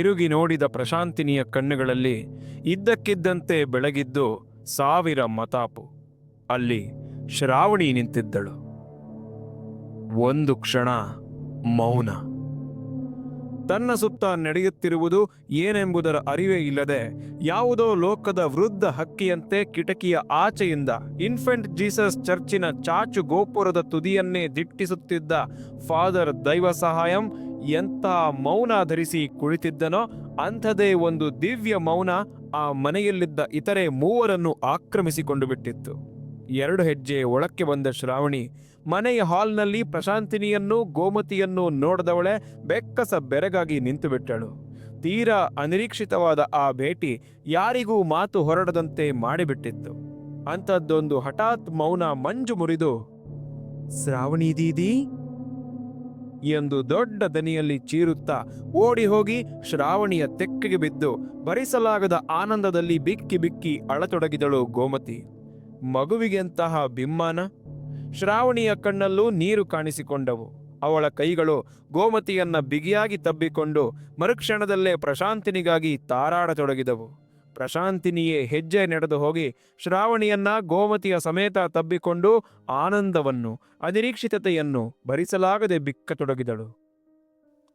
ತಿರುಗಿ ನೋಡಿದ ಪ್ರಶಾಂತಿನಿಯ ಕಣ್ಣುಗಳಲ್ಲಿ ಇದ್ದಕ್ಕಿದ್ದಂತೆ ಬೆಳಗಿದ್ದು ಸಾವಿರ ಮತಾಪು. ಅಲ್ಲಿ ಶ್ರಾವಣಿ ನಿಂತಿದ್ದಳು. ಒಂದು ಕ್ಷಣ ಮೌನ. ತನ್ನ ಸುತ್ತ ನಡೆಯುತ್ತಿರುವುದು ಏನೆಂಬುದರ ಅರಿವೇ ಇಲ್ಲದೆ ಯಾವುದೋ ಲೋಕದ ವೃದ್ಧ ಹಕ್ಕಿಯಂತೆ ಕಿಟಕಿಯ ಆಚೆಯಿಂದ ಇನ್ಫೆಂಟ್ ಜೀಸಸ್ ಚರ್ಚಿನ ಚಾಚು ಗೋಪುರದ ತುದಿಯನ್ನೇ ದಿಟ್ಟಿಸುತ್ತಿದ್ದ ಫಾದರ್ ದೈವ ಸಹಾಯಂ ಎಂಥ ಮೌನ ಧರಿಸಿ ಕುಳಿತಿದ್ದನೋ ಅಂಥದೇ ಒಂದು ದಿವ್ಯ ಮೌನ ಆ ಮನೆಯಲ್ಲಿದ್ದ ಇತರೆ ಮೂವರನ್ನು ಆಕ್ರಮಿಸಿಕೊಂಡು ಬಿಟ್ಟಿತ್ತು. ಎರಡು ಹೆಜ್ಜೆ ಒಳಕ್ಕೆ ಬಂದ ಶ್ರಾವಣಿ ಮನೆಯ ಹಾಲ್ನಲ್ಲಿ ಪ್ರಶಾಂತಿನಿಯನ್ನು, ಗೋಮತಿಯನ್ನು ನೋಡದವಳೆ ಬೆಕ್ಕಸ ಬೆರಗಾಗಿ ನಿಂತುಬಿಟ್ಟಳು. ತೀರಾ ಅನಿರೀಕ್ಷಿತವಾದ ಆ ಭೇಟಿ ಯಾರಿಗೂ ಮಾತು ಹೊರಡದಂತೆ ಮಾಡಿಬಿಟ್ಟಿತ್ತು. ಅಂಥದ್ದೊಂದು ಹಠಾತ್ ಮೌನ ಮಂಜು ಮುರಿದು, ಶ್ರಾವಣಿ ದೀದಿ ಎಂದು ದೊಡ್ಡ ದನಿಯಲ್ಲಿ ಚೀರುತ್ತಾ ಓಡಿ ಹೋಗಿ ಶ್ರಾವಣಿಯ ತೆಕ್ಕೆಗೆ ಬಿದ್ದು ಭರಿಸಲಾಗದ ಆನಂದದಲ್ಲಿ ಬಿಕ್ಕಿ ಬಿಕ್ಕಿ ಅಳತೊಡಗಿದಳು ಗೋಮತಿ. ಮಗುವಿಗೆಂತಹ ಬಿಮ್ಮಾನ ಶ್ರಾವಣಿಯ ಕಣ್ಣಲ್ಲೂ ನೀರು ಕಾಣಿಸಿಕೊಂಡವು. ಅವಳ ಕೈಗಳು ಗೋಮತಿಯನ್ನ ಬಿಗಿಯಾಗಿ ತಬ್ಬಿಕೊಂಡು ಮರುಕ್ಷಣದಲ್ಲೇ ಪ್ರಶಾಂತಿನಿಗಾಗಿ ತಾರಾಡತೊಡಗಿದವು. ಪ್ರಶಾಂತಿನಿಯೇ ಹೆಜ್ಜೆ ನಡೆದು ಹೋಗಿ ಶ್ರಾವಣಿಯನ್ನ ಗೋಮತಿಯ ಸಮೇತ ತಬ್ಬಿಕೊಂಡು ಆನಂದವನ್ನು, ಅನಿರೀಕ್ಷಿತತೆಯನ್ನು ಭರಿಸಲಾಗದೆ ಬಿಕ್ಕತೊಡಗಿದಳು.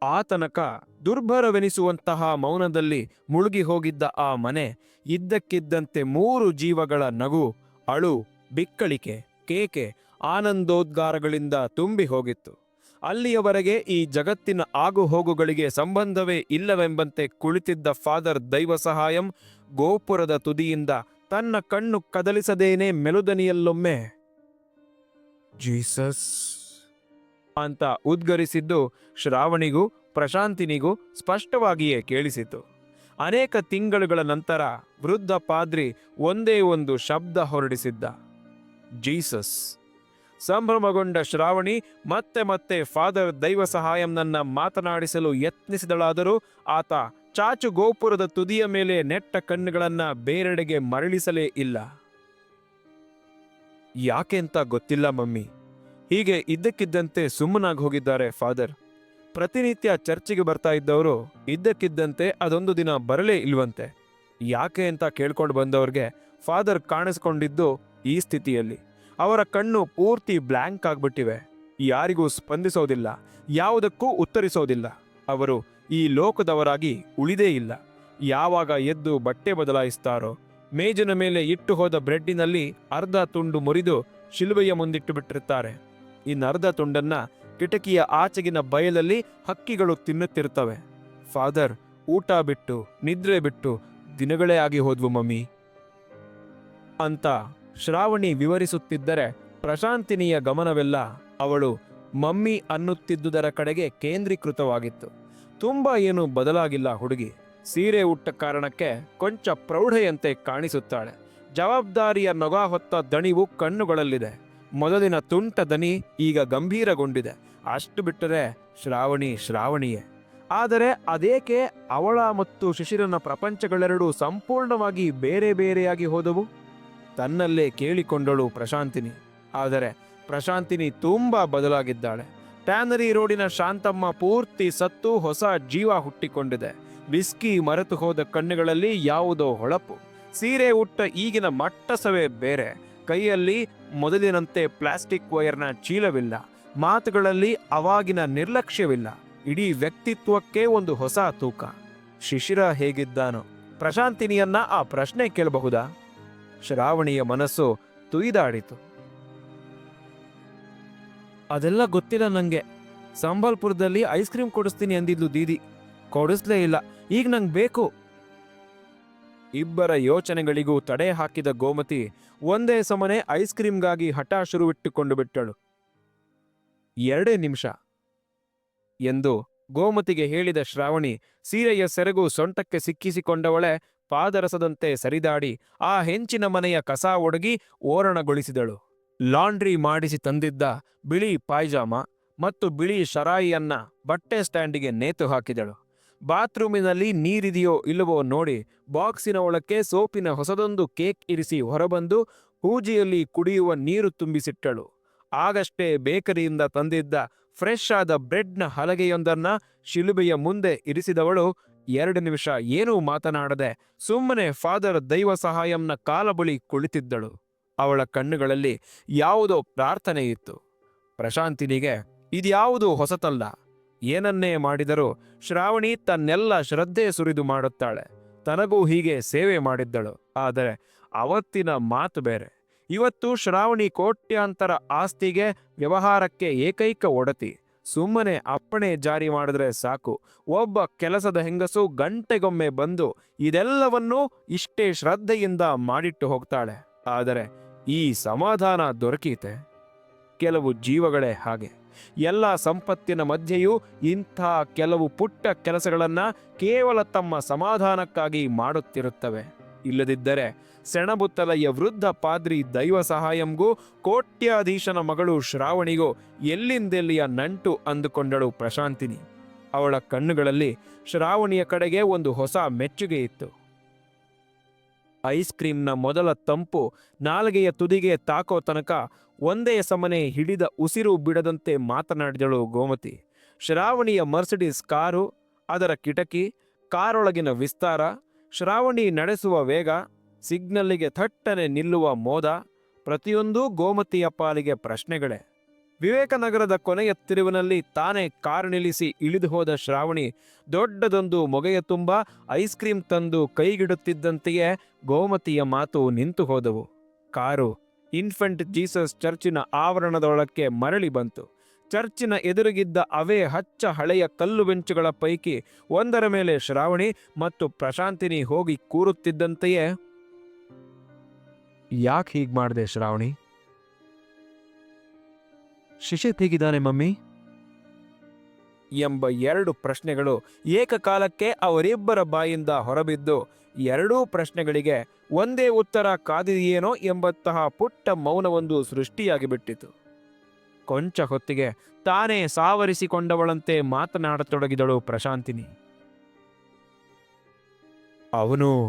ಆ ತನಕ ದುರ್ಭರವೆನಿಸುವಂತಹ ಮೌನದಲ್ಲಿ ಮುಳುಗಿ ಹೋಗಿದ್ದ ಆ ಮನೆ, ಇದ್ದಕ್ಕಿದ್ದಂತೆ ಮೂರು ಜೀವಗಳ ನಗು, ಅಳು, ಬಿಕ್ಕಳಿಕೆ, ಕೇಕೆ, ಆನಂದೋದ್ಗಾರಗಳಿಂದ ತುಂಬಿ ಹೋಗಿತ್ತು. ಅಲ್ಲಿಯವರೆಗೆ ಈ ಜಗತ್ತಿನ ಆಗುಹೋಗುಗಳಿಗೆ ಸಂಬಂಧವೇ ಇಲ್ಲವೆಂಬಂತೆ ಕುಳಿತಿದ್ದ ಫಾದರ್ ದೈವ ಸಹಾಯಂ ಗೋಪುರದ ತುದಿಯಿಂದ ತನ್ನ ಕಣ್ಣು ಕದಲಿಸದೇನೆ ಮೆಲುದನಿಯಲ್ಲೊಮ್ಮೆ, ಜೀಸಸ್ ಅಂತ ಉದ್ಗರಿಸಿದ್ದು ಶ್ರಾವಣಿಗೂ ಪ್ರಶಾಂತಿನಿಗೂ ಸ್ಪಷ್ಟವಾಗಿಯೇ ಕೇಳಿಸಿತು. ಅನೇಕ ತಿಂಗಳುಗಳ ನಂತರ ವೃದ್ಧ ಪಾದ್ರಿ ಒಂದೇ ಒಂದು ಶಬ್ದ ಹೊರಡಿಸಿದ್ದ, ಜೀಸಸ್ ಸಂಭ್ರಮಗೊಂಡ ಶ್ರಾವಣಿ, ಮತ್ತೆ ಮತ್ತೆ ಫಾದರ್ ದೈವ ಸಹಾಯಂನನ್ನ ಮಾತನಾಡಿಸಲು ಯತ್ನಿಸಿದಳಾದರೂ ಆತ ಚಾಚು ಗೋಪುರದ ತುದಿಯ ಮೇಲೆ ನೆಟ್ಟ ಕಣ್ಣುಗಳನ್ನ ಬೇರೆಡೆಗೆ ಮರಳಿಸಲೇ ಇಲ್ಲ. ಯಾಕೆ ಅಂತ ಗೊತ್ತಿಲ್ಲ ಮಮ್ಮಿ. ಹೀಗೆ ಇದ್ದಕ್ಕಿದ್ದಂತೆ ಸುಮ್ಮನಾಗಿ ಹೋಗಿದ್ದಾರೆ ಫಾದರ್. ಪ್ರತಿನಿತ್ಯ ಚರ್ಚಿಗೆ ಬರ್ತಾ ಇದ್ದವರು ಇದ್ದಕ್ಕಿದ್ದಂತೆ ಅದೊಂದು ದಿನ ಬರಲೇ ಇಲ್ವಂತೆ. ಯಾಕೆ ಅಂತ ಕೇಳ್ಕೊಂಡು ಬಂದವ್ರಿಗೆ ಫಾದರ್ ಕಾಣಿಸ್ಕೊಂಡಿದ್ದು ಈ ಸ್ಥಿತಿಯಲ್ಲಿ. ಅವರ ಕಣ್ಣು ಪೂರ್ತಿ ಬ್ಲ್ಯಾಂಕ್ ಆಗ್ಬಿಟ್ಟಿವೆ. ಯಾರಿಗೂ ಸ್ಪಂದಿಸೋದಿಲ್ಲ, ಯಾವುದಕ್ಕೂ ಉತ್ತರಿಸೋದಿಲ್ಲ. ಅವರು ಈ ಲೋಕದವರಾಗಿ ಉಳಿದೇ ಇಲ್ಲ. ಯಾವಾಗ ಎದ್ದು ಬಟ್ಟೆ ಬದಲಾಯಿಸ್ತಾರೋ, ಮೇಜಿನ ಮೇಲೆ ಇಟ್ಟು ಹೋದ ಬ್ರೆಡ್ಡಿನಲ್ಲಿ ಅರ್ಧ ತುಂಡು ಮುರಿದು ಶಿಲುಬೆಯ ಮುಂದಿಟ್ಟು ಬಿಟ್ಟಿರ್ತಾರೆ. ಇನ್ನರ್ಧ ತುಂಡನ್ನ ಕಿಟಕಿಯ ಆಚೆಗಿನ ಬಯಲಲ್ಲಿ ಹಕ್ಕಿಗಳು ತಿನ್ನುತ್ತಿರ್ತವೆ. ಫಾದರ್, ಊಟ ಬಿಟ್ಟು, ನಿದ್ರೆ ಬಿಟ್ಟು ದಿನಗಳೇ ಆಗಿ ಹೋದ್ವು ಮಮ್ಮಿ. ಅಂತ ಶ್ರಾವಣಿ ವಿವರಿಸುತ್ತಿದ್ದರೆ ಪ್ರಶಾಂತಿನಿಯ ಗಮನವೆಲ್ಲ ಅವಳು ಮಮ್ಮಿ ಅನ್ನುತ್ತಿದ್ದುದರ ಕಡೆಗೆ ಕೇಂದ್ರೀಕೃತವಾಗಿತ್ತು. ತುಂಬ ಏನು ಬದಲಾಗಿಲ್ಲ ಹುಡುಗಿ. ಸೀರೆ ಉಟ್ಟ ಕಾರಣಕ್ಕೆ ಕೊಂಚ ಪ್ರೌಢೆಯಂತೆ ಕಾಣಿಸುತ್ತಾಳೆ. ಜವಾಬ್ದಾರಿಯ ನೊಗ ಹೊತ್ತ ದಣಿವು ಕಣ್ಣುಗಳಲ್ಲಿದೆ. ಮೊದಲಿನ ತುಂಟ ದನಿ ಈಗ ಗಂಭೀರಗೊಂಡಿದೆ. ಅಷ್ಟು ಬಿಟ್ಟರೆ ಶ್ರಾವಣಿ ಶ್ರಾವಣಿಯೇ. ಆದರೆ ಅದೇಕೆ ಅವಳ ಮತ್ತು ಶಿಶಿರನ ಪ್ರಪಂಚಗಳೆರಡೂ ಸಂಪೂರ್ಣವಾಗಿ ಬೇರೆ ಬೇರೆಯಾಗಿ ಹೋದವು? ತನ್ನಲ್ಲೇ ಕೇಳಿಕೊಂಡಳು ಪ್ರಶಾಂತಿನಿ. ಆದರೆ ಪ್ರಶಾಂತಿನಿ ತುಂಬ ಬದಲಾಗಿದ್ದಾಳೆ. ಟ್ಯಾನರಿ ರೋಡಿನ ಶಾಂತಮ್ಮ ಪೂರ್ತಿ ಸತ್ತು ಹೊಸ ಜೀವ ಹುಟ್ಟಿಕೊಂಡಿದೆ. ವಿಸ್ಕಿ ಮರೆತು ಹೋದ ಕಣ್ಣುಗಳಲ್ಲಿ ಯಾವುದೋ ಹೊಳಪು. ಸೀರೆ ಉಟ್ಟ ಈಗಿನ ಮಟ್ಟಸವೇ ಬೇರೆ. ಕೈಯಲ್ಲಿ ಮೊದಲಿನಂತೆ ಪ್ಲಾಸ್ಟಿಕ್ ವೈರ್ನ ಚೀಲವಿಲ್ಲ. ಮಾತುಗಳಲ್ಲಿ ಅವಾಗಿನ ನಿರ್ಲಕ್ಷ್ಯವಿಲ್ಲ. ಇಡೀ ವ್ಯಕ್ತಿತ್ವಕ್ಕೆ ಒಂದು ಹೊಸ ತೂಕ. ಶಿಶಿರ ಹೇಗಿದ್ದಾನೋ. ಪ್ರಶಾಂತಿನಿಯನ್ನ ಆ ಪ್ರಶ್ನೆ ಕೇಳಬಹುದಾ? ಶ್ರಾವಣಿಯ ಮನಸ್ಸು ತುಯ್ದಾಡಿತು. ಅದೆಲ್ಲ ಗೊತ್ತಿಲ್ಲ ನಂಗೆ. ಸಂಬಲ್ಪುರದಲ್ಲಿ ಐಸ್ ಕ್ರೀಮ್ ಕೊಡಿಸ್ತೀನಿ ಅಂದಿದ್ಲು ದೀದಿ. ಕೊಡಿಸ್ಲೇ ಇಲ್ಲ. ಈಗ ನಂಗೆ ಬೇಕು. ಇಬ್ಬರ ಯೋಚನೆಗಳಿಗೂ ತಡೆ ಹಾಕಿದ ಗೋಮತಿ ಒಂದೇ ಸಮನೆ ಐಸ್ ಕ್ರೀಮ್ಗಾಗಿ ಹಠ ಶುರುವಿಟ್ಟುಕೊಂಡು ಬಿಟ್ಟಳು. ಎರಡೇ ನಿಮಿಷ ಎಂದು ಗೋಮತಿಗೆ ಹೇಳಿದ ಶ್ರಾವಣಿ ಸೀರೆಯ ಸೆರಗು ಸೊಂಟಕ್ಕೆ ಸಿಕ್ಕಿಸಿಕೊಂಡವಳೆ ಪಾದರಸದಂತೆ ಸರಿದಾಡಿ ಆ ಹೆಂಚಿನ ಮನೆಯ ಕಸ ಒಡಗಿ ಓರಣಗೊಳಿಸಿದಳು. ಲಾಂಡ್ರಿ ಮಾಡಿಸಿ ತಂದಿದ್ದ ಬಿಳಿ ಪಾಯ್ಜಾಮ ಮತ್ತು ಬಿಳಿ ಶರಾಯಿಯನ್ನ ಬಟ್ಟೆ ಸ್ಟ್ಯಾಂಡಿಗೆ ನೇತು ಹಾಕಿದಳು. ಬಾತ್ರೂಮಿನಲ್ಲಿ ನೀರಿದೆಯೋ ಇಲ್ಲವೋ ನೋಡಿ ಬಾಕ್ಸಿನ ಒಳಕ್ಕೆ ಸೋಪಿನ ಹೊಸದೊಂದು ಕೇಕ್ ಇರಿಸಿ ಹೊರಬಂದು ಹೂಜಿಯಲ್ಲಿ ಕುಡಿಯುವ ನೀರು ತುಂಬಿಸಿಟ್ಟಳು. ಆಗಷ್ಟೇ ಬೇಕರಿಯಿಂದ ತಂದಿದ್ದ ಫ್ರೆಶ್ ಆದ ಬ್ರೆಡ್ನ ಹಲಗೆಯೊಂದನ್ನ ಶಿಲುಬೆಯ ಮುಂದೆ ಇರಿಸಿದವಳು ಎರಡು ನಿಮಿಷ ಏನೂ ಮಾತನಾಡದೆ ಸುಮ್ಮನೆ ಫಾದರ್ ದೈವ ಸಹಾಯಂನ ಕಾಲ ಬಳಿ ಕುಳಿತಿದ್ದಳು. ಅವಳ ಕಣ್ಣುಗಳಲ್ಲಿ ಯಾವುದೋ ಪ್ರಾರ್ಥನೆ ಇತ್ತು. ಪ್ರಶಾಂತಿನಿಗೆ, ಇದ್ಯಾವುದೂ ಹೊಸತಲ್ಲ. ಏನನ್ನೇ ಮಾಡಿದರೂ ಶ್ರಾವಣಿ ತನ್ನೆಲ್ಲ ಶ್ರದ್ಧೆ ಸುರಿದು ಮಾಡುತ್ತಾಳೆ. ತನಗೂ ಹೀಗೆ ಸೇವೆ ಮಾಡಿದ್ದಳು. ಆದರೆ ಅವತ್ತಿನ ಮಾತು ಬೇರೆ. ಇವತ್ತು ಶ್ರಾವಣಿ ಕೋಟ್ಯಾಂತರ ಆಸ್ತಿಗೆ ವ್ಯವಹಾರಕ್ಕೆ ಏಕೈಕ ಒಡತಿ. ಸುಮ್ಮನೆ ಅಪ್ಪಣೆ ಜಾರಿ ಮಾಡಿದ್ರೆ ಸಾಕು. ಒಬ್ಬ ಕೆಲಸದ ಹೆಂಗಸು ಗಂಟೆಗೊಮ್ಮೆ ಬಂದು ಇದೆಲ್ಲವನ್ನೂ ಇಷ್ಟೇ ಶ್ರದ್ಧೆಯಿಂದ ಮಾಡಿಟ್ಟು ಹೋಗ್ತಾಳೆ. ಆದರೆ ಈ ಸಮಾಧಾನ ದೊರಕೀತೆ. ಕೆಲವು ಜೀವಗಳೇ ಹಾಗೆ. ಎಲ್ಲ ಸಂಪತ್ತಿನ ಮಧ್ಯೆಯೂ ಇಂಥ ಕೆಲವು ಪುಟ್ಟ ಕೆಲಸಗಳನ್ನು ಕೇವಲ ತಮ್ಮ ಸಮಾಧಾನಕ್ಕಾಗಿ ಮಾಡುತ್ತಿರುತ್ತವೆ. ಇಲ್ಲದಿದ್ದರೆ ಸೆಣಬುತ್ತಲೆಯ ವೃದ್ಧ ಪಾದ್ರಿ ದೈವ ಸಹಾಯಂಗೂ ಕೋಟ್ಯಾಧೀಶನ ಮಗಳು ಶ್ರಾವಣಿಗೂ ಎಲ್ಲಿಂದೆಲ್ಲಿಯ ನಂಟು ಅಂದುಕೊಂಡಳು ಪ್ರಶಾಂತಿನಿ. ಅವಳ ಕಣ್ಣುಗಳಲ್ಲಿ ಶ್ರಾವಣಿಯ ಕಡೆಗೆ ಒಂದು ಹೊಸ ಮೆಚ್ಚುಗೆ ಇತ್ತು. ಐಸ್ ಕ್ರೀಮ್ನ ಮೊದಲ ತಂಪು ನಾಲ್ಗೆಯ ತುದಿಗೆ ತಾಕೋ ತನಕ ಒಂದೇ ಸಮನೆ ಹಿಡಿದ ಉಸಿರು ಬಿಡದಂತೆ ಮಾತನಾಡಿದಳು ಗೋಮತಿ. ಶ್ರಾವಣಿಯ ಮರ್ಸಿಡಿಸ್ ಕಾರು, ಅದರ ಕಿಟಕಿ, ಕಾರೊಳಗಿನ ವಿಸ್ತಾರ ಶ್ರಾವಣಿ ನಡೆಸುವ ವೇಗ ಸಿಗ್ನಲ್ಲಿಗೆ ಥಟ್ಟನೆ ನಿಲ್ಲುವ ಮೋದ, ಪ್ರತಿಯೊಂದೂ ಗೋಮತಿಯ ಪಾಲಿಗೆ ಪ್ರಶ್ನೆಗಳೇ. ವಿವೇಕನಗರದ ಕೊನೆಯ ತಿರುವಿನಲ್ಲಿ ತಾನೇ ಕಾರು ನಿಲ್ಲಿಸಿ ಇಳಿದು ಹೋದ ಶ್ರಾವಣಿ ದೊಡ್ಡದೊಂದು ಮೊಗೆಯ ತುಂಬ ಐಸ್ ಕ್ರೀಂ ತಂದು ಕೈಗಿಡುತ್ತಿದ್ದಂತೆಯೇ ಗೋಮತಿಯ ಮಾತು ನಿಂತು ಹೋದವು. ಕಾರು, ಇನ್ಫೆಂಟ್ ಜೀಸಸ್ ಚರ್ಚಿನ ಆವರಣದೊಳಕ್ಕೆ ಮರಳಿ ಬಂತು. ಚರ್ಚಿನ ಎದುರಿಗಿದ್ದ ಅವೇ ಹಚ್ಚ ಹಳೆಯ ಕಲ್ಲು ಬೆಂಚುಗಳ ಪೈಕಿ ಒಂದರ ಮೇಲೆ ಶ್ರಾವಣಿ ಮತ್ತು ಪ್ರಶಾಂತಿನಿ ಹೋಗಿ ಕೂರುತ್ತಿದ್ದಂತೆಯೇ? ಯಾಕೆ ಹೀಗ್ ಮಾಡಿದೆ ಶ್ರಾವಣಿ? ಶಿಶಿತ್ ಹೇಗಿದ್ದಾನೆ ಮಮ್ಮಿ? ಎಂಬ ಎರಡು ಪ್ರಶ್ನೆಗಳು ಏಕಕಾಲಕ್ಕೆ ಅವರಿಬ್ಬರ ಬಾಯಿಂದ ಹೊರಬಿದ್ದು ಎರಡೂ ಪ್ರಶ್ನೆಗಳಿಗೆ ಒಂದೇ ಉತ್ತರ ಕಾದಿದೆಯೇನೋ ಎಂಬಂತಹ ಪುಟ್ಟ ಮೌನವೊಂದು ಸೃಷ್ಟಿಯಾಗಿ ಬಿಟ್ಟಿತು ಕೊಂಚ ಹೊತ್ತಿಗೆ ತಾನೇ ಸಾವರಿಸಿಕೊಂಡವಳಂತೆ ಮಾತನಾಡತೊಡಗಿದಳು ಪ್ರಶಾಂತಿನಿ. ಅವನು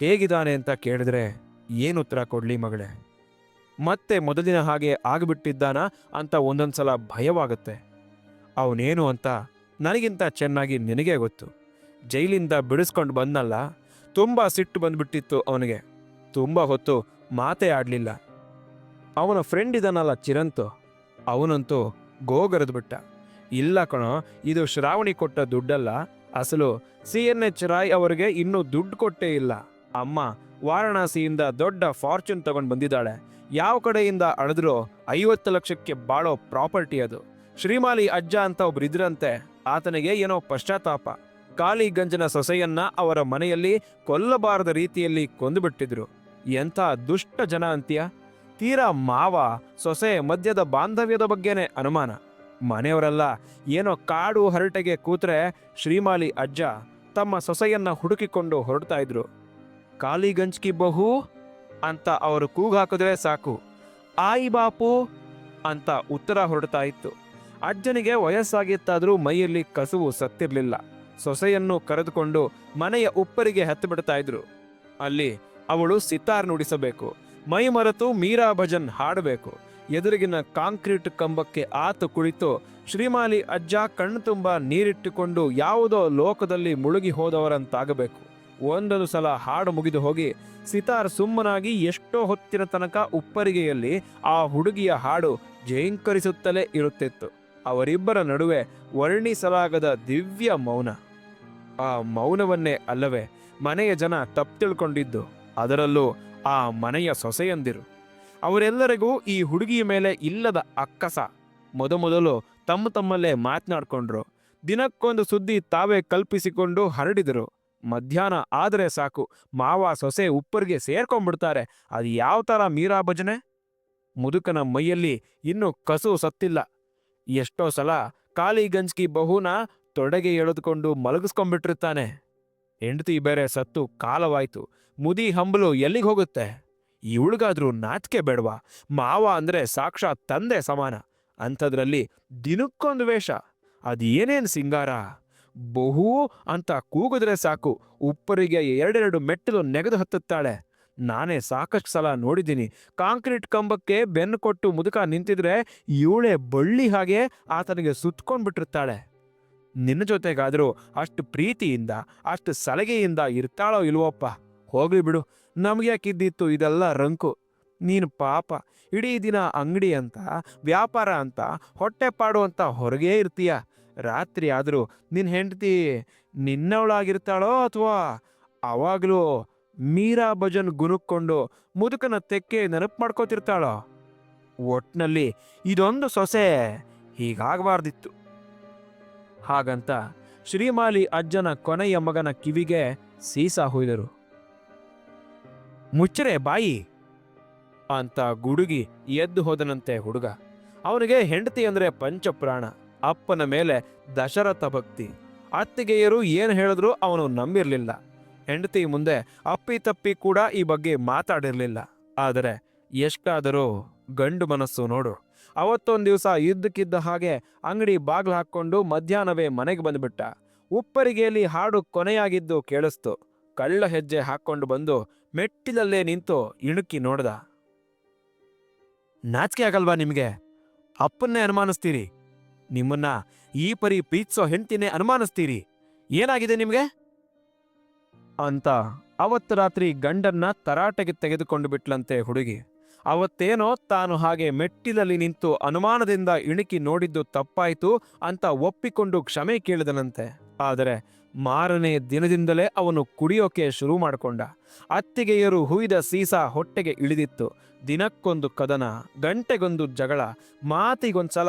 ಹೇಗಿದ್ದಾನೆ ಅಂತ ಕೇಳಿದ್ರೆ ಏನು ಉತ್ತರ ಕೊಡ್ಲಿ ಮಗಳೇ? ಮತ್ತೆ ಮೊದಲಿನ ಹಾಗೆ ಆಗಿಬಿಟ್ಟಿದ್ದಾನ ಅಂತ ಒಂದೊಂದ್ಸಲ ಭಯವಾಗುತ್ತೆ. ಅವನೇನು ಅಂತ ನನಗಿಂತ ಚೆನ್ನಾಗಿ ನಿನಗೆ ಗೊತ್ತು. ಜೈಲಿಂದ ಬಿಡಿಸ್ಕೊಂಡು ಬಂದಲ್ಲ ತುಂಬ ಸಿಟ್ಟು ಬಂದ್ಬಿಟ್ಟಿತ್ತು ಅವನಿಗೆ. ತುಂಬ ಹೊತ್ತು ಮಾತೇ ಆಡಲಿಲ್ಲ. ಅವನ ಫ್ರೆಂಡ್ ಇದನ್ನಲ್ಲ ಚಿರಂತು. ಅವನಂತೂ ಗೋಗರೆದ್ಬಿಟ್ಟ ಇಲ್ಲ ಕಣೋ, ಇದು ಶ್ರಾವಣಿ ಕೊಟ್ಟ ದುಡ್ಡಲ್ಲ. ಅಸಲು ಸಿ ಎನ್ ಎಚ್ ರಾಯ್ ಅವರಿಗೆ ಇನ್ನೂ ದುಡ್ಡು ಕೊಟ್ಟೇ ಇಲ್ಲ. ಅಮ್ಮ, ವಾರಣಾಸಿಯಿಂದ ದೊಡ್ಡ ಫಾರ್ಚೂನ್ ತಗೊಂಡು ಬಂದಿದ್ದಾಳೆ. ಯಾವ ಕಡೆಯಿಂದ ಅಳೆದ್ರೂ ಐವತ್ತು ಲಕ್ಷಕ್ಕೆ ಬಾಳೋ ಪ್ರಾಪರ್ಟಿ ಅದು. ಶ್ರೀಮಾಲಿ ಅಜ್ಜ ಅಂತ ಒಬ್ರು ಇದ್ರಂತೆ, ಆತನಿಗೆ ಏನೋ ಪಶ್ಚಾತ್ತಾಪ. ಕಾಳಿಗಂಜನ ಸೊಸೆಯನ್ನ ಅವರ ಮನೆಯಲ್ಲಿ ಕೊಲ್ಲಬಾರದ ರೀತಿಯಲ್ಲಿ ಕೊಂದುಬಿಟ್ಟಿದ್ರು. ಎಂಥ ದುಷ್ಟ ಜನ ಅಂತೀಯ. ತೀರಾ ಮಾವ ಸೊಸೆ ಮಧ್ಯದ ಬಾಂಧವ್ಯದ ಬಗ್ಗೆನೇ ಅನುಮಾನ. ಮನೆಯವರೆಲ್ಲ ಏನೋ ಕಾಡು ಹರಟೆಗೆ ಕೂತ್ರೆ ಶ್ರೀಮಾಲಿ ಅಜ್ಜ ತಮ್ಮ ಸೊಸೆಯನ್ನ ಹುಡುಕಿಕೊಂಡು ಹೊರಡ್ತಾ ಇದ್ರು. ಕಾಲಿ ಗಂಜ್ಕಿ ಬಹು ಅಂತ ಅವರು ಕೂಗಾಕಿದ್ರೆ ಸಾಕು. ಆಯಿ ಬಾಪು ಅಂತ ಉತ್ತರ ಹೊರಡ್ತಾ ಇತ್ತು. ಅಜ್ಜನಿಗೆ ವಯಸ್ಸಾಗಿತ್ತಾದರೂ ಮೈಯಲ್ಲಿ ಕಸುವು ಸತ್ತಿರಲಿಲ್ಲ. ಸೊಸೆಯನ್ನು ಕರೆದುಕೊಂಡು ಮನೆಯ ಉಪ್ಪರಿಗೆ ಹತ್ತು ಬಿಡ್ತಾ ಇದ್ರು. ಅಲ್ಲಿ ಅವಳು ಸಿತಾರ್ ನುಡಿಸಬೇಕು. ಮೈ ಮರೆತು ಮೀರಾ ಭಜನ್ ಹಾಡಬೇಕು. ಎದುರಿಗಿನ ಕಾಂಕ್ರೀಟ್ ಕಂಬಕ್ಕೆ ಆತು ಕುಳಿತು ಶ್ರೀಮಾಲಿ ಅಜ್ಜ ಕಣ್ಣು ತುಂಬ ನೀರಿಟ್ಟುಕೊಂಡು ಯಾವುದೋ ಲೋಕದಲ್ಲಿ ಮುಳುಗಿ ಹೋದವರಂತಾಗಬೇಕು. ಒಂದೊಂದು ಸಲ ಹಾಡು ಮುಗಿದು ಹೋಗಿ ಸಿತಾರ್ ಸುಮ್ಮನಾಗಿ ಎಷ್ಟೋ ಹೊತ್ತಿನ ತನಕ ಉಪ್ಪರಿಗೆಯಲ್ಲಿ ಆ ಹುಡುಗಿಯ ಹಾಡು ಜಯಂಕರಿಸುತ್ತಲೇ ಇರುತ್ತಿತ್ತು. ಅವರಿಬ್ಬರ ನಡುವೆ ವರ್ಣಿಸಲಾಗದ ದಿವ್ಯ ಮೌನ. ಆ ಮೌನವನ್ನೇ ಅಲ್ಲವೇ ಮನೆಯ ಜನ ತಪ್ಪು ತಿಳ್ಕೊಂಡಿದ್ದು ಅದರಲ್ಲೂ ಆ ಮನೆಯ ಸೊಸೆಯಂದಿರು. ಅವರೆಲ್ಲರಿಗೂ ಈ ಹುಡುಗಿಯ ಮೇಲೆ ಇಲ್ಲದ ಅಕ್ಕಸ. ಮೊದಮೊದಲು ತಮ್ಮ ತಮ್ಮಲ್ಲೇ ಮಾತನಾಡಿಕೊಂಡ್ರು. ದಿನಕ್ಕೊಂದು ಸುದ್ದಿ ತಾವೇ ಕಲ್ಪಿಸಿಕೊಂಡು ಹರಡಿದರು. ಮಧ್ಯಾಹ್ನ ಆದರೆ ಸಾಕು, ಮಾವ ಸೊಸೆ ಉಪ್ಪರಿಗೆ ಸೇರ್ಕೊಂಡ್ಬಿಡ್ತಾರೆ. ಅದು ಯಾವ ಥರ ಮೀರಾ ಭಜನೆ? ಮುದುಕನ ಮೈಯಲ್ಲಿ ಇನ್ನೂ ಕಸು ಸತ್ತಿಲ್ಲ. ಎಷ್ಟೋ ಸಲ ಕಾಲಿಗಂಜ್ಕಿ ಬಹುನ ತೊಡೆಗೆ ಎಳೆದುಕೊಂಡು ಮಲಗಿಸ್ಕೊಂಡ್ಬಿಟ್ಟಿರ್ತಾನೆ. ಹೆಂಡತಿ ಬೇರೆ ಸತ್ತು ಕಾಲವಾಯ್ತು. ಮುದಿ ಹಂಬಲು ಎಲ್ಲಿಗೆ ಹೋಗುತ್ತೆ? ಇವಳಿಗಾದ್ರೂ ನಾಚಿಕೆ ಬೇಡವಾ? ಮಾವ ಅಂದ್ರೆ ಸಾಕ್ಷಾತ್ ತಂದೆ ಸಮಾನ. ಅಂಥದ್ರಲ್ಲಿ ದಿನಕ್ಕೊಂದು ವೇಷ. ಅದೇನೇನು ಸಿಂಗಾರ? ಬಹು ಅಂತ ಕೂಗಿದ್ರೆ ಸಾಕು. ಉಪ್ಪರಿಗೆ ಎರಡೆರಡು ಮೆಟ್ಟಲು ನೆಗೆದು ಹತ್ತುತ್ತಾಳೆ. ನಾನೇ ಸಾಕಷ್ಟು ಸಲ ನೋಡಿದ್ದೀನಿ. ಕಾಂಕ್ರೀಟ್ ಕಂಬಕ್ಕೆ ಬೆನ್ನು ಕೊಟ್ಟು ಮುದುಕ ನಿಂತಿದ್ರೆ ಇವಳೆ ಬಳ್ಳಿ ಹಾಗೆ ಆತನಿಗೆ ಸುತ್ಕೊಂಡ್ಬಿಟ್ಟಿರ್ತಾಳೆ. ನಿನ್ನ ಜೊತೆಗಾದರೂ ಅಷ್ಟು ಪ್ರೀತಿಯಿಂದ, ಅಷ್ಟು ಸಲಗೆಯಿಂದ ಇರ್ತಾಳೋ ಇಲ್ವೋಪ್ಪ? ಹೋಗ್ಲಿ ಬಿಡು. ನಮ್ಗೆ ಯಾಕಿದ್ದಿತ್ತು ಇದೆಲ್ಲ ರಂಕು? ನೀನು ಪಾಪ. ಇಡೀ ದಿನ ಅಂಗಡಿ ಅಂತ, ವ್ಯಾಪಾರ ಅಂತ, ಹೊಟ್ಟೆ ಪಾಡು ಅಂತ ಹೊರಗೇ ಇರ್ತೀಯ? ರಾತ್ರಿ ಆದರೂ ನಿನ್ನ ಹೆಂಡತಿ ನಿನ್ನವಳಾಗಿರ್ತಾಳೋ ಅಥವಾ ಅವಾಗಲೂ ಮೀರಾ ಭಜನ್ ಗುನುಕ್ಕೊಂಡು ಮುದುಕನ ತೆಕ್ಕೆ ನೆನಪು ಮಾಡ್ಕೋತಿರ್ತಾಳೋ? ಒಟ್ನಲ್ಲಿ ಇದೊಂದು ಸೊಸೆ ಹೀಗಾಗಬಾರ್ದಿತ್ತು. ಹಾಗಂತ ಶ್ರೀಮಾಲಿ ಅಜ್ಜನ ಕೊನೆಯ ಮಗನ ಕಿವಿಗೆ ಸೀಸ ಹೊಯ್ದರು. ಮುಚ್ಚರೆ ಬಾಯಿ, ಅಂತ ಗುಡುಗಿ ಎದ್ದು ಹೋದನಂತೆ ಹುಡುಗ. ಅವನಿಗೆ ಹೆಂಡತಿ ಅಂದ್ರೆ ಪಂಚಪ್ರಾಣ, ಅಪ್ಪನ ಮೇಲೆ ದಶರಥ ಭಕ್ತಿ. ಅತ್ತಿಗೆಯರು ಏನು ಹೇಳಿದ್ರು ಅವನು ನಂಬಿರಲಿಲ್ಲ. ಹೆಂಡತಿ ಮುಂದೆ ಅಪ್ಪಿ ತಪ್ಪಿ ಕೂಡ ಈ ಬಗ್ಗೆ ಮಾತಾಡಿರಲಿಲ್ಲ. ಆದರೆ ಎಷ್ಟಾದರೂ ಗಂಡು ಮನಸ್ಸು ನೋಡು. ಅವತ್ತೊಂದು ದಿವಸ ಇದ್ದಕ್ಕಿದ್ದ ಹಾಗೆ ಅಂಗಡಿ ಬಾಗ್ಲು ಹಾಕ್ಕೊಂಡು ಮಧ್ಯಾಹ್ನವೇ ಮನೆಗೆ ಬಂದುಬಿಟ್ಟ. ಉಪ್ಪರಿಗೆಯಲ್ಲಿ ಹಾಡು ಕೊನೆಯಾಗಿದ್ದು ಕೇಳಿಸ್ತು. ಕಳ್ಳ ಹೆಜ್ಜೆ ಹಾಕ್ಕೊಂಡು ಬಂದು ಮೆಟ್ಟಿಲಲ್ಲೇ ನಿಂತು ಇಣುಕಿ ನೋಡ್ದ. ನಾಚಿಕೆ ಆಗಲ್ವಾ ನಿಮಗೆ? ಅಪ್ಪನ್ನೇ ಅನುಮಾನಿಸ್ತೀರಿ. ನಿಮ್ಮನ್ನ ಈ ಪರಿ ಪ್ರೀತಿಸೋ ಹೆಂಡ್ತಿನೇ ಅನುಮಾನಿಸ್ತೀರಿ. ಏನಾಗಿದೆ ನಿಮಗೆ? ಅಂತ ಅವತ್ತು ರಾತ್ರಿ ಗಂಡನ್ನ ತರಾಟೆಗೆ ತೆಗೆದುಕೊಂಡು ಬಿಟ್ಲಂತೆ ಹುಡುಗಿ. ಅವತ್ತೇನೋ ತಾನು ಹಾಗೆ ಮೆಟ್ಟಿಲಲ್ಲಿ ನಿಂತು ಅನುಮಾನದಿಂದ ಇಣುಕಿ ನೋಡಿದ್ದು ತಪ್ಪಾಯಿತು ಅಂತ ಒಪ್ಪಿಕೊಂಡು ಕ್ಷಮೆ ಕೇಳಿದನಂತೆ. ಆದರೆ ಮಾರನೇ ದಿನದಿಂದಲೇ ಅವನು ಕುಡಿಯೋಕೆ ಶುರು ಮಾಡಿಕೊಂಡ. ಅತ್ತಿಗೆಯರು ಹುಯ್ದ ಸೀಸಾ ಹೊಟ್ಟೆಗೆ ಇಳಿದಿತ್ತು. ದಿನಕ್ಕೊಂದು ಕದನ, ಗಂಟೆಗೊಂದು ಜಗಳ, ಮಾತಿಗೊಂದ್ಸಲ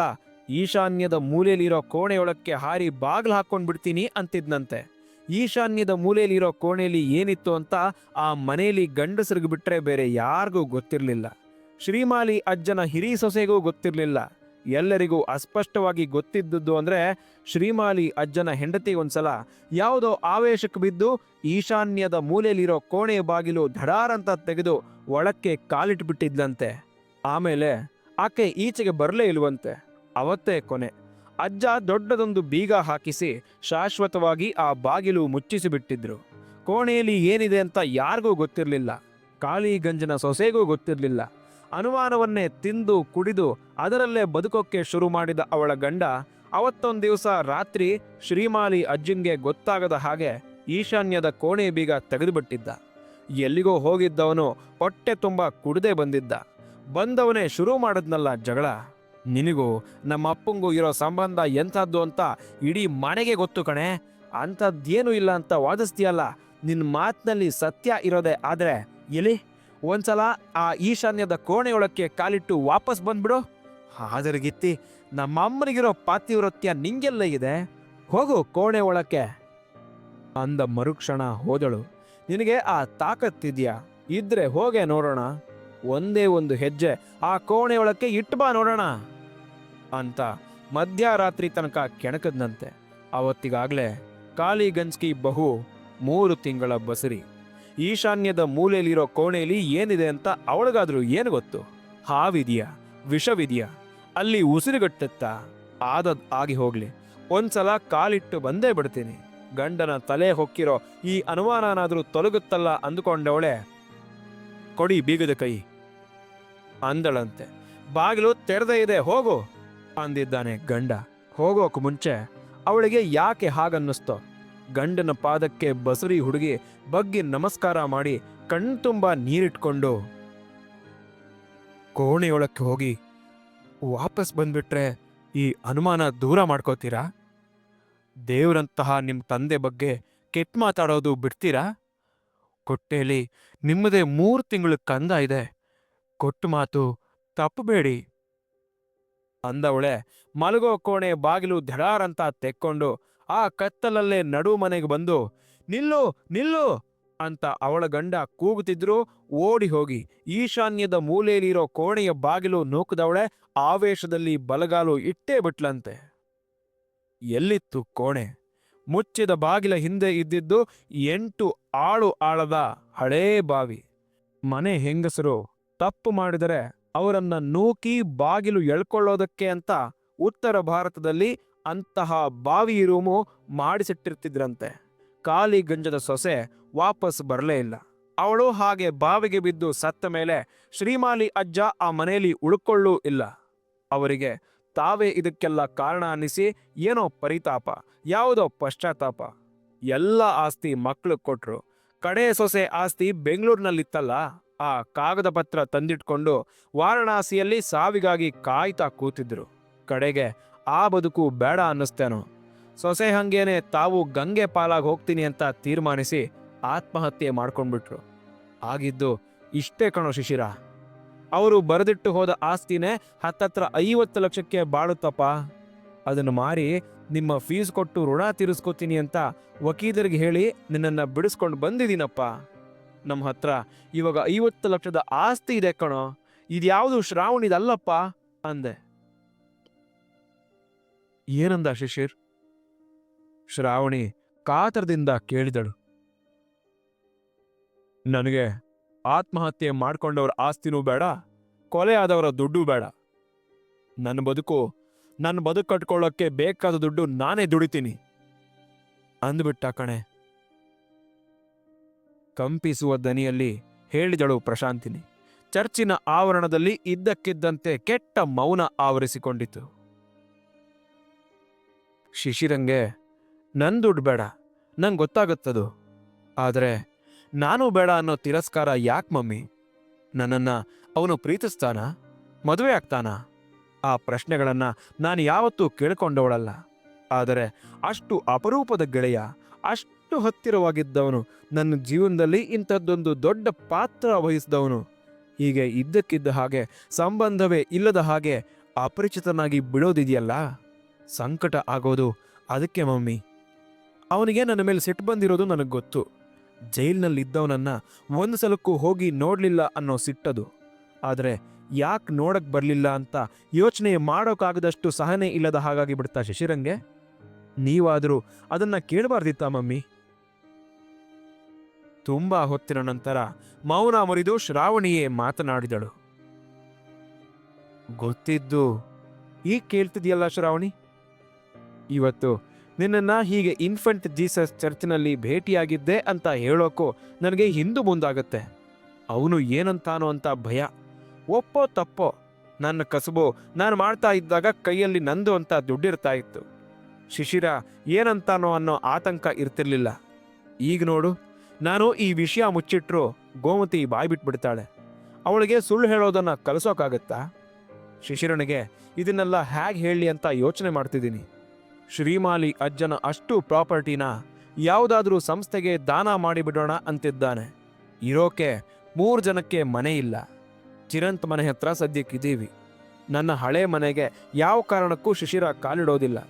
ಈಶಾನ್ಯದ ಮೂಲೆಯಲ್ಲಿರೋ ಕೋಣೆಯೊಳಕ್ಕೆ ಹಾರಿ ಬಾಗ್ಲು ಹಾಕ್ಕೊಂಡು ಬಿಡ್ತೀನಿ ಅಂತಿದ್ನಂತೆ. ಈಶಾನ್ಯದ ಮೂಲೆಯಲ್ಲಿರೋ ಕೋಣೆಯಲ್ಲಿ ಏನಿತ್ತು ಅಂತ ಆ ಮನೆಯಲ್ಲಿ ಗಂಡಸರಿಗೆ ಬಿಟ್ಟರೆ ಬೇರೆ ಯಾರಿಗೂ ಗೊತ್ತಿರಲಿಲ್ಲ. ಶ್ರೀಮಾಲಿ ಅಜ್ಜನ ಹಿರಿ ಸೊಸೆಗೂ ಗೊತ್ತಿರಲಿಲ್ಲ. ಎಲ್ಲರಿಗೂ ಅಸ್ಪಷ್ಟವಾಗಿ ಗೊತ್ತಿದ್ದದ್ದು ಅಂದರೆ ಶ್ರೀಮಾಲಿ ಅಜ್ಜನ ಹೆಂಡತಿ ಒಂದ್ಸಲ, ಯಾವುದೋ ಆವೇಶಕ್ಕೆ ಬಿದ್ದು ಈಶಾನ್ಯದ ಮೂಲೆಯಲ್ಲಿರೋ ಕೋಣೆಯ ಬಾಗಿಲು ಧಡಾರಂತ ತೆಗೆದು ಒಳಕ್ಕೆ ಕಾಲಿಟ್ಬಿಟ್ಟಿದ್ಲಂತೆ. ಆಮೇಲೆ ಆಕೆ ಈಚೆಗೆ ಬರಲೇ ಇಲ್ವಂತೆ. ಅವತ್ತೇ ಕೊನೆ. ಅಜ್ಜ ದೊಡ್ಡದೊಂದು ಬೀಗ ಹಾಕಿಸಿ ಶಾಶ್ವತವಾಗಿ ಆ ಬಾಗಿಲು ಮುಚ್ಚಿಸಿಬಿಟ್ಟಿದ್ರು. ಕೋಣೆಯಲ್ಲಿ ಏನಿದೆ ಅಂತ ಯಾರಿಗೂ ಗೊತ್ತಿರಲಿಲ್ಲ. ಕಾಳಿ ಗಂಜನ ಸೊಸೆಗೂ ಗೊತ್ತಿರಲಿಲ್ಲ. ಅನುಮಾನವನ್ನೇ ತಿಂದು ಕುಡಿದು ಅದರಲ್ಲೇ ಬದುಕೋಕ್ಕೆ ಶುರು ಮಾಡಿದ ಅವಳ ಗಂಡ, ಅವತ್ತೊಂದು ದಿವಸ ರಾತ್ರಿ ಶ್ರೀಮಾಲಿ ಅಜ್ಜಂಗೆ ಗೊತ್ತಾಗದ ಹಾಗೆ ಈಶಾನ್ಯದ ಕೋಣೆ ಬೀಗ ತೆಗೆದುಬಿಟ್ಟಿದ್ದ. ಎಲ್ಲಿಗೋ ಹೋಗಿದ್ದವನು ಹೊಟ್ಟೆ ತುಂಬ ಕುಡದೆ ಬಂದಿದ್ದ. ಬಂದವನೇ ಶುರು ಮಾಡಿದ್ನಲ್ಲ ಜಗಳ. ನಿನಗೂ ನಮ್ಮ ಅಪ್ಪಂಗೂ ಇರೋ ಸಂಬಂಧ ಎಂಥದ್ದು ಅಂತ ಇಡೀ ಮನೆಗೆ ಗೊತ್ತು ಕಣೆ. ಅಂಥದ್ದೇನೂ ಇಲ್ಲ ಅಂತ ವಾದಿಸ್ತೀಯಲ್ಲ. ನಿನ್ನ ಮಾತಿನಲ್ಲಿ ಸತ್ಯ ಇರೋದೆ ಆದರೆ ಎಲ್ಲಿ? ಒಂದ್ಸಲ ಆ ಈಶಾನ್ಯದ ಕೋಣೆಯೊಳಕ್ಕೆ ಕಾಲಿಟ್ಟು ವಾಪಸ್ ಬಂದ್ಬಿಡು. ಆದರೆ ಗಿತ್ತಿ ನಮ್ಮ ಅಮ್ಮನಿಗಿರೋ ಪಾತಿವ್ರತ್ಯ ನಿಂಗೆಲ್ಲ ಇದೆ. ಹೋಗು ಕೋಣೆ ಒಳಕ್ಕೆ. ಅಂದ ಮರುಕ್ಷಣ ಹೋದಳು. ನಿನಗೆ ಆ ತಾಕತ್ತಿದ್ಯಾ ಇದ್ರೆ ಹೋಗೆ ನೋಡೋಣ. ಒಂದೇ ಒಂದು ಹೆಜ್ಜೆ ಆ ಕೋಣೆಯೊಳಕ್ಕೆ ಬಾ ನೋಡೋಣ. ಅಂತ ಮಧ್ಯರಾತ್ರಿ ತನಕ ಕೆಣಕದ್ನಂತೆ. ಅವತ್ತಿಗಾಗ್ಲೇ ಕಾಳಿ ಗಂಜ್ಕಿ ಬಹು ಮೂರು ತಿಂಗಳ ಬಸರಿ. ಈಶಾನ್ಯದ ಮೂಲೆಯಲ್ಲಿರೋ ಕೋಣೆಯಲ್ಲಿ ಏನಿದೆ ಅಂತ ಅವಳಿಗಾದ್ರೂ ಏನು ಗೊತ್ತು? ಹಾವಿದೆಯಾ? ವಿಷವಿದೆಯಾ? ಅಲ್ಲಿ ಉಸಿರುಗಟ್ಟತ್ತ? ಆದದ್ ಆಗಿ ಹೋಗ್ಲಿ. ಒಂದ್ಸಲ ಕಾಲಿಟ್ಟು ಬಂದೇ ಬಿಡ್ತೀನಿ. ಗಂಡನ ತಲೆ ಹೊಕ್ಕಿರೋ ಈ ಅನುಮಾನನಾದರೂ ತೊಲಗುತ್ತಲ್ಲ ಅಂದುಕೊಂಡವಳೆ, ಕೊಡಿ ಬೀಗದ ಕೈ. ಅಂದಳಂತೆ. ಬಾಗಿಲು ತೆರೆದೇ ಇದೆ, ಹೋಗು. ಅಂದಿದ್ದಾನೆ ಗಂಡ. ಹೋಗೋಕು ಮುಂಚೆ, ಅವಳಿಗೆ ಯಾಕೆ ಹಾಗನ್ನಿಸ್ತೋ? ಗಂಡನ ಪಾದಕ್ಕೆ ಬಸುರಿ ಹುಡುಗಿ ಬಗ್ಗಿ ನಮಸ್ಕಾರ ಮಾಡಿ ಕಣ್ತುಂಬ ನೀರಿಟ್ಕೊಂಡು ಕೋಣೆಯೊಳಕ್ಕೆ ಹೋಗಿ ವಾಪಸ್ ಬಂದ್ಬಿಟ್ರೆ ಈ ಅನುಮಾನ ದೂರ ಮಾಡ್ಕೋತೀರಾ? ದೇವರಂತಹ ನಿಮ್ಮ ತಂದೆ ಬಗ್ಗೆ ಕೆಟ್ಟ ಮಾತಾಡೋದು ಬಿಡ್ತೀರಾ? ಕೊಟ್ಟೇಲಿ ನಿಮ್ಮದೇ ಮೂರು ತಿಂಗಳು ಕಂದ ಇದೆ. ಕೊಟ್ಟು ಮಾತು ತಪ್ಪಬೇಡಿ ಅಂದವಳೆ ಮಲಗೋ ಕೋಣೆ ಬಾಗಿಲು ಅಂತ ತೆಕ್ಕೊಂಡು ಆ ಕತ್ತಲಲ್ಲೇ ನಡು ಮನೆಗೆ ಬಂದು, ನಿಲ್ಲು ನಿಲ್ಲು ಅಂತ ಅವಳ ಗಂಡ ಕೂಗುತ್ತಿದ್ರು ಓಡಿ ಹೋಗಿ ಈಶಾನ್ಯದ ಮೂಲೆಯಲ್ಲಿರೋ ಕೋಣೆಯ ಬಾಗಿಲು ನೂಕದವಳೆ ಆವೇಶದಲ್ಲಿ ಬಲಗಾಲು ಇಟ್ಟೇ ಬಿಟ್ಲಂತೆ. ಎಲ್ಲಿತ್ತು ಕೋಣೆ? ಮುಚ್ಚಿದ ಬಾಗಿಲ ಹಿಂದೆ ಇದ್ದಿದ್ದು ಎಂಟು ಆಳು ಆಳದ ಹಳೇ ಬಾವಿ. ಮನೆ ಹೆಂಗಸರು ತಪ್ಪು ಮಾಡಿದರೆ ಅವರನ್ನ ನೂಕಿ ಬಾಗಿಲು ಎಳ್ಕೊಳ್ಳೋದಕ್ಕೆ ಅಂತ ಉತ್ತರ ಭಾರತದಲ್ಲಿ ಅಂತಹ ಬಾವಿ ರೂಮು ಮಾಡಿಸಿಟ್ಟಿರ್ತಿದ್ರಂತೆ. ಖಾಲಿ ಗಂಜದ ಸೊಸೆ ವಾಪಸ್ ಬರಲೇ ಇಲ್ಲ. ಅವಳು ಹಾಗೆ ಬಾವಿಗೆ ಬಿದ್ದು ಸತ್ತ ಮೇಲೆ ಶ್ರೀಮಾಲಿ ಅಜ್ಜ ಆ ಮನೆಯಲ್ಲಿ ಉಳ್ಕೊಳ್ಳೂ ಇಲ್ಲ. ಅವರಿಗೆ ತಾವೇ ಇದಕ್ಕೆಲ್ಲ ಕಾರಣ ಅನ್ನಿಸಿ ಏನೋ ಪರಿತಾಪ, ಯಾವುದೋ ಪಶ್ಚಾತ್ತಾಪ. ಎಲ್ಲ ಆಸ್ತಿ ಮಕ್ಕಳು ಕೊಟ್ರು. ಕಡೆ ಸೊಸೆ ಆಸ್ತಿ ಬೆಂಗಳೂರಿನಲ್ಲಿತ್ತಲ್ಲ, ಆ ಕಾಗದ ಪತ್ರ ತಂದಿಟ್ಕೊಂಡು ವಾರಣಾಸಿಯಲ್ಲಿ ಸಾವಿಗಾಗಿ ಕಾಯ್ತಾ ಕೂತಿದ್ರು. ಕಡೆಗೆ ಆ ಬದುಕು ಬೇಡ ಅನ್ನಿಸ್ತೇನೋ. ಸೊಸೆ ಹಂಗೇನೆ ತಾವು ಗಂಗೆ ಪಾಲಾಗಿ ಹೋಗ್ತೀನಿ ಅಂತ ತೀರ್ಮಾನಿಸಿ ಆತ್ಮಹತ್ಯೆ ಮಾಡ್ಕೊಂಡ್ಬಿಟ್ರು. ಆಗಿದ್ದು ಇಷ್ಟೇ ಕಣೋ ಶಿಶಿರ. ಅವರು ಬರೆದಿಟ್ಟು ಹೋದ ಆಸ್ತಿನೇ ಹತ್ತತ್ರ ಐವತ್ತು ಲಕ್ಷಕ್ಕೆ ಬಾಳುತ್ತಪ್ಪ. ಅದನ್ನು ಮಾರಿ ನಿಮ್ಮ ಫೀಸ್ ಕೊಟ್ಟು ಋಣ ತೀರಿಸ್ಕೋತೀನಿ ಅಂತ ವಕೀಲರಿಗೆ ಹೇಳಿ ನಿನ್ನನ್ನು ಬಿಡಿಸ್ಕೊಂಡು ಬಂದಿದ್ದೀನಪ್ಪ ನಮ್ಮ ಹತ್ರ ಇವಾಗ ಐವತ್ತು ಲಕ್ಷದ ಆಸ್ತಿ ಇದೆ ಕಣೋ. ಇದ್ಯಾವುದು ಶ್ರಾವಣಿದಲ್ಲಪ್ಪ? ಅಂದೆ. ಏನಂದ ಶಿಶಿರ್ ಶ್ರಾವಣಿ ಕಾತರದಿಂದ ಕೇಳಿದಳು. ನನಗೆ ಆತ್ಮಹತ್ಯೆ ಮಾಡ್ಕೊಂಡವ್ರ ಆಸ್ತಿನೂ ಬೇಡ ಕೊಲೆ ಆದವರ ದುಡ್ಡು ಬೇಡ. ನನ್ನ ಬದುಕು ನನ್ನ ಬದುಕು ಕಟ್ಕೊಳ್ಳೋಕ್ಕೆ ಬೇಕಾದ ದುಡ್ಡು ನಾನೇ ದುಡಿತೀನಿ ಅಂದ್ಬಿಟ್ಟ ಕಣೆ. ಕಂಪಿಸುವ ದನಿಯಲ್ಲಿ ಹೇಳಿದಳು ಪ್ರಶಾಂತಿನಿ. ಚರ್ಚಿನ ಆವರಣದಲ್ಲಿ ಇದ್ದಕ್ಕಿದ್ದಂತೆ ಕೆಟ್ಟ ಮೌನ ಆವರಿಸಿಕೊಂಡಿತು. ಶಿಶಿರಂಗೆ, ನನ್ ದುಡ್ಡು ಬೇಡ, ನಂಗೆ ಗೊತ್ತಾಗುತ್ತದು. ಆದರೆ ನಾನು ಬೇಡ ಅನ್ನೋ ತಿರಸ್ಕಾರ ಯಾಕೆ ಮಮ್ಮಿ? ನನ್ನನ್ನು ಅವನು ಪ್ರೀತಿಸ್ತಾನ? ಮದುವೆ ಆಗ್ತಾನ? ಆ ಪ್ರಶ್ನೆಗಳನ್ನ ನಾನು ಯಾವತ್ತೂ ಕೇಳ್ಕೊಂಡವಳಲ್ಲ. ಆದರೆ ಅಷ್ಟು ಅಪರೂಪದ ಗೆಳೆಯ, ಅಷ್ಟು ಹತ್ತಿರವಾಗಿದ್ದವನು, ನನ್ನ ಜೀವನದಲ್ಲಿ ಇಂಥದ್ದೊಂದು ದೊಡ್ಡ ಪಾತ್ರ ವಹಿಸಿದವನು. ಹೀಗೆ ಇದ್ದಕ್ಕಿದ್ದ ಹಾಗೆ ಸಂಬಂಧವೇ ಇಲ್ಲದ ಹಾಗೆ ಅಪರಿಚಿತನಾಗಿ ಬಿಡೋದಿದೆಯಲ್ಲ? ಸಂಕಟ ಆಗೋದು ಅದಕ್ಕೆ ಮಮ್ಮಿ. ಅವನಿಗೆ ನನ್ನ ಮೇಲೆ ಸಿಟ್ಟು ಬಂದಿರೋದು ನನಗೆ ಗೊತ್ತು. ಜೈಲ್ನಲ್ಲಿದ್ದವನನ್ನು ಒಂದು ಸಲಕ್ಕೂ ಹೋಗಿ ನೋಡಲಿಲ್ಲ ಅನ್ನೋ ಸಿಟ್ಟದು. ಆದರೆ ಯಾಕೆ ನೋಡಕ್ಕೆ ಬರಲಿಲ್ಲ ಅಂತ ಯೋಚನೆ ಮಾಡೋಕ್ಕಾಗದಷ್ಟು ಸಹನೆ ಇಲ್ಲದ ಹಾಗಾಗಿ ಬಿಡ್ತಾ ಶಶಿರಂಗೆ? ನೀವಾದರೂ ಅದನ್ನು ಕೇಳಬಾರ್ದಿತ್ತ ಮಮ್ಮಿ? ತುಂಬ ಹೊತ್ತಿನ ನಂತರ ಮೌನ ಮುರಿದು ಶ್ರಾವಣಿಯೇ ಮಾತನಾಡಿದಳು. ಗೊತ್ತಿದ್ದು, ಈಗ ಕೇಳ್ತಿದ್ಯಲ್ಲ ಶ್ರಾವಣಿ? ಇವತ್ತು. ನಿನ್ನನ್ನು ಹೀಗೆ ಇನ್ಫೆಂಟ್ ಜೀಸಸ್ ಚರ್ಚ್ನಲ್ಲಿ ಭೇಟಿಯಾಗಿದ್ದೆ ಅಂತ ಹೇಳೋಕ್ಕೂ ನನಗೆ ಹಿಂದು ಮುಂದಾಗುತ್ತೆ. ಅವನು ಏನಂತಾನೋ ಅಂತ ಭಯ. ಒಪ್ಪೋ ತಪ್ಪೋ. ನನ್ನ ಕಸುಬು, ನಾನು ಮಾಡ್ತಾ ಇದ್ದಾಗ ಕೈಯಲ್ಲಿ ನಂದು ಅಂತ ದುಡ್ಡಿರ್ತಾ ಇತ್ತು. ಶಿಶಿರ, ಏನಂತಾನೋ ಅನ್ನೋ ಆತಂಕ ಇರ್ತಿರ್ಲಿಲ್ಲ. ಈಗ ನೋಡು, ನಾನು ಈ ವಿಷಯ ಮುಚ್ಚಿಟ್ರು ಗೋಮತಿ ಬಾಯಿ ಬಿಟ್ಬಿಡ್ತಾಳೆ. ಅವಳಿಗೆ ಸುಳ್ಳು ಹೇಳೋದನ್ನು ಕಲಿಸೋಕ್ಕಾಗತ್ತಾ ಶಿಶಿರನಿಗೆ, ಇದನ್ನೆಲ್ಲ ಹೇಗೆ ಹೇಳಿ ಅಂತ ಯೋಚನೆ ಮಾಡ್ತಿದ್ದೀನಿ. ಶ್ರೀಮಾಲಿ ಅಜ್ಜನ ಅಷ್ಟು ಪ್ರಾಪರ್ಟಿನ ಯಾವುದಾದ್ರೂ ಸಂಸ್ಥೆಗೆ ದಾನ ಮಾಡಿಬಿಡೋಣ ಅಂತಿದ್ದಾನೆ. ಇರೋಕೆ ಮೂರು ಜನಕ್ಕೆ ಮನೆ ಇಲ್ಲ. ಚಿರಂತ್ ಮನೆ ಹತ್ರ ಸದ್ಯಕ್ಕಿದ್ದೀವಿ ನನ್ನ ಹಳೆ ಮನೆಗೆ ಯಾವ ಕಾರಣಕ್ಕೂ ಶಿಶಿರ ಕಾಲಿಡೋದಿಲ್ಲ.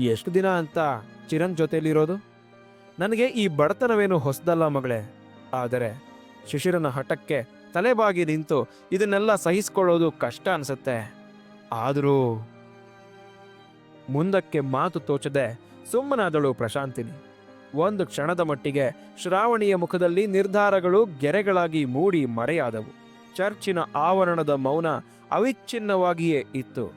ಎಷ್ಟು ದಿನ ಅಂತ ಚಿರಂತ್ ಜೊತೆಯಲ್ಲಿರೋದು? ನನಗೆ ಈ ಬಡತನವೇನು ಹೊಸದಲ್ಲ ಮಗಳೇ. ಆದರೆ ಶಿಶಿರನ ಹಠಕ್ಕೆ ತಲೆಬಾಗಿ ನಿಂತು ಇದನ್ನೆಲ್ಲ ಸಹಿಸ್ಕೊಳ್ಳೋದು ಕಷ್ಟ ಅನಿಸುತ್ತೆ. ಆದರೂ ಮುಂದಕ್ಕೆ ಮಾತು ತೋಚದೆ ಸುಮ್ಮನಾದಳು ಪ್ರಶಾಂತಿನಿ. ಒಂದು ಕ್ಷಣದ ಮಟ್ಟಿಗೆ ಶ್ರಾವಣಿಯ ಮುಖದಲ್ಲಿ ನಿರ್ಧಾರಗಳು ಗೆರೆಗಳಾಗಿ ಮೂಡಿ ಮರೆಯಾದವು. ಚರ್ಚಿನ ಆವರಣದ ಮೌನ ಅವಿಚ್ಛಿನ್ನವಾಗಿಯೇ ಇತ್ತು.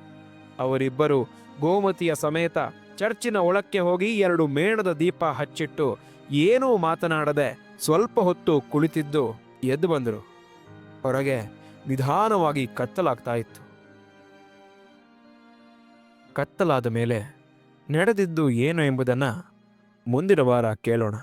ಅವರಿಬ್ಬರು ಗೋಮತಿಯ ಸಮೇತ ಚರ್ಚಿನ ಒಳಕ್ಕೆ ಹೋಗಿ ಎರಡು ಮೇಣದ ದೀಪ ಹಚ್ಚಿಟ್ಟು ಏನೂ ಮಾತನಾಡದೆ ಸ್ವಲ್ಪ ಹೊತ್ತು ಕುಳಿತಿದ್ದು ಎದ್ದು ಬಂದರು. ಹೊರಗೆ ನಿಧಾನವಾಗಿ ಕತ್ತಲಾಗ್ತಾ ಇತ್ತು. ಕತ್ತಲಾದ ಮೇಲೆ ನಡೆದಿದ್ದು ಏನು ಎಂಬುದನ್ನು ಮುಂದಿನ ವಾರ ಕೇಳೋಣ.